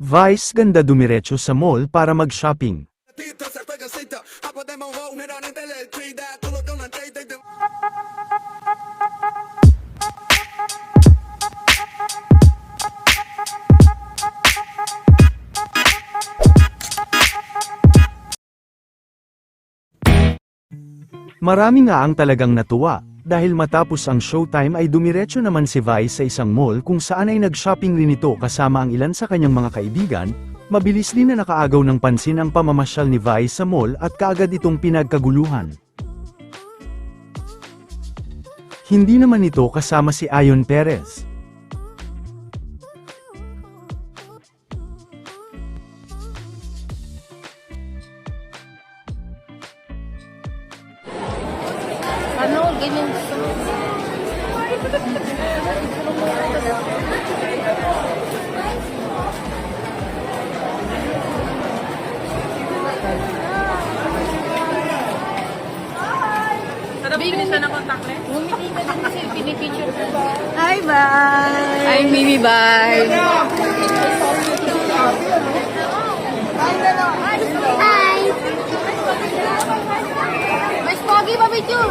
Vice ganda dumiretso sa mall para mag-shopping. Marami nga ang talagang natuwa, dahil matapos ang showtime ay dumiretso naman si Vice sa isang mall kung saan ay nag-shopping rin ito kasama ang ilan sa kanyang mga kaibigan, mabilis din na nakaagaw ng pansin ang pamamasyal ni Vice sa mall at kaagad itong pinagkaguluhan. Hindi naman ito kasama si Ayon Perez. Ano, ganyan. Sarap din siya ng contact lens. Bumili ka din kasi pinipicture ko ba? Hi, bye! Hi, Mimi, bye! Hi! Mas pogi pa picture!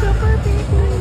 Super baby.